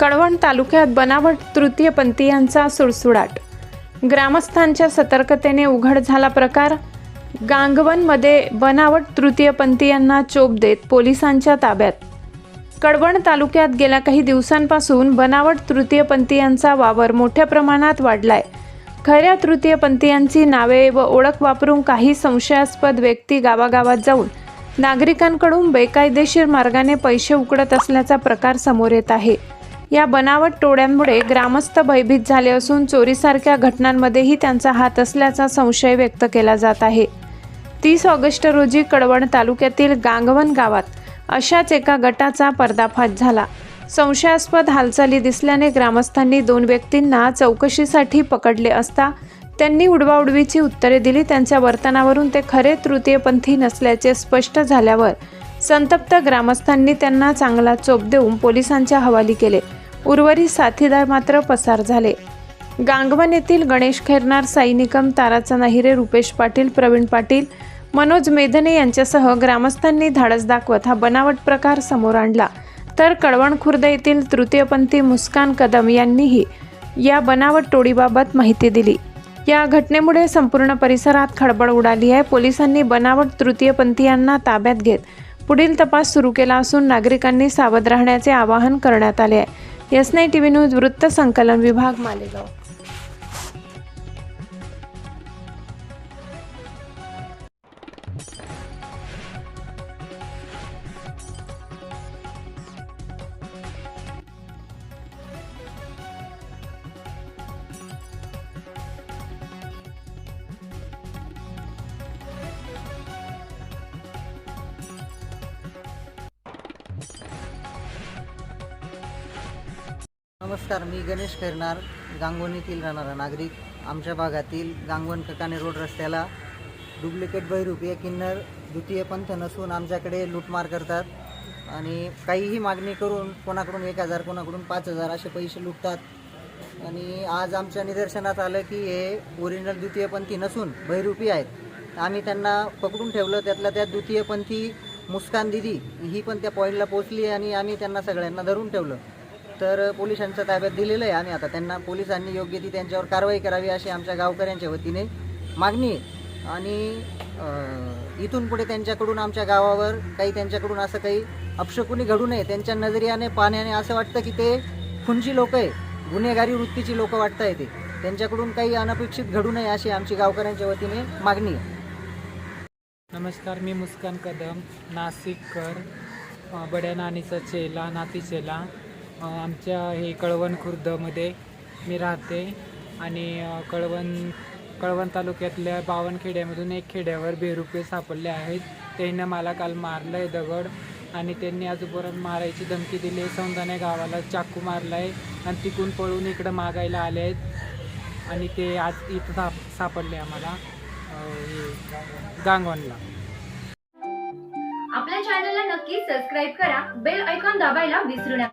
कळवण तालुक्यात बनावट तृतीयपंथीयांचा सुळसुळाट. ग्रामस्थांच्या सतर्कतेने उघड झाला प्रकार. गांगवनमध्ये बनावट तृतीयपंथीयांना चोप देत पोलिसांच्या ताब्यात. कडवण तालुक्यात गेल्या काही दिवसांपासून बनावट तृतीयपंथीयांचा वावर मोठ्या प्रमाणात वाढलाय. खऱ्या तृतीयपंथीयांची नावे व ओळख वापरून काही संशयास्पद व्यक्ती गावागावात जाऊन नागरिकांकडून बेकायदेशीर मार्गाने पैसे उकडत असल्याचा प्रकार समोर येत आहे. या बनावट टोळ्यांमुळे ग्रामस्थ भयभीत झाले असून चोरीसारख्या घटनांमध्येही त्यांचा हात असल्याचा संशय व्यक्त केला जात आहे. तीस ऑगस्ट रोजी कडवण तालुक्यातील गांगवन गावात अशाच एका गटाचा पर्दाफाश झाला. संशयास्पद हालचाली दिसल्याने ग्रामस्थांनी दोन व्यक्तींना चौकशीसाठी पकडले असता त्यांनी उडवाउडवीची उत्तरे दिली. त्यांच्या वर्तनावरून ते खरे तृतीयपंथी नसल्याचे स्पष्ट झाल्यावर संतप्त ग्रामस्थांनी त्यांना चांगला चोप देऊन पोलिसांच्या हवाली केले. उर्वरित साथीदार मात्र पसार झाले. गांगवन येथील गणेश खैरनार साई निकम ताराचा नाहिरे रुपेश पाटील प्रवीण पाटील मनोज मेधने यांच्यासह ग्रामस्थांनी धाडस दाखवत हा बनावट प्रकार समोर आणला. तर कळवण खुर्द येथील तृतीयपंथी मुस्कान कदम यांनीही या बनावट टोळीबाबत माहिती दिली. या घटनेमुळे संपूर्ण परिसरात खळबळ उडाली आहे. पोलिसांनी बनावट तृतीयपंथीयांना ताब्यात घेत पुढील तपास सुरू केला असून नागरिकांनी सावध राहण्याचे आवाहन करण्यात आले आहे. एस नाई टी व्ही न्यूज वृत्त संकलन विभाग मालेगाव. नमस्कार मी गणेश खैरनार गांगवणीतील राहणारा नागरिक. आमच्या भागातील गांगवण ककाने रोड रस्त्याला डुप्लिकेट बहिरूपीय किन्नर द्वितीय पंथ नसून आमच्याकडे लूटमार करतात. आणि काहीही मागणी करून कोणाकडून एक हजार कोणाकडून पाच हजार असे पैसे लुटतात. आणि आज आमच्या निदर्शनात आलं की हे ओरिजिनल द्वितीयपंथी नसून बहिरूपी आहेत. आम्ही त्यांना पकडून ठेवलं त्यातल्या त्या द्वितीयपंथी मुस्कान दिदी ही पण त्या पॉईंटला पोचली आणि आम्ही त्यांना सगळ्यांना धरून ठेवलं. तर पोलिसांच्या ताब्यात दिलेलं आहे आणि आता त्यांना पोलिसांनी योग्य ती त्यांच्यावर कारवाई करावी अशी आमच्या गावकऱ्यांच्या वतीने मागणी आहे. आणि इथून पुढे त्यांच्याकडून आमच्या गावावर काही त्यांच्याकडून असं काही अपशकुनी घडू नये त्यांच्या नजरियाने पाण्याने असं वाटतं की ते खुंजी लोक आहे गुन्हेगारी वृत्तीची लोक वाटत आहे ते. त्यांच्याकडून काही अनपेक्षित घडू नये अशी आमची गावकऱ्यांच्या वतीने मागणी आहे. नमस्कार मी मुस्कान कदम नाशिककर बड्या नानीचा चेला नाती चेला. आमच्या हे कळवण खुर्दमध्ये मी राहते आणि कळवण कळवण तालुक्यातल्या बावनखेड्यामधून एक खेड्यावर बेरुपे सापडले आहेत. त्यांनी मला काल मारलं आहे दगड आणि त्यांनी आजूपर्यंत मारायची धमकी दिली. आहे समजाने गावाला चाकू मारला आहे आणि तिकून पळून इकडं मागायला आले आहेत आणि ते आज इथं साप सापडले आम्हाला गांगवनला हे गांगवणला. आपल्या चॅनलला नक्की सबस्क्राईब करा. बेल ऐकॉन दाबायला विसरू नका.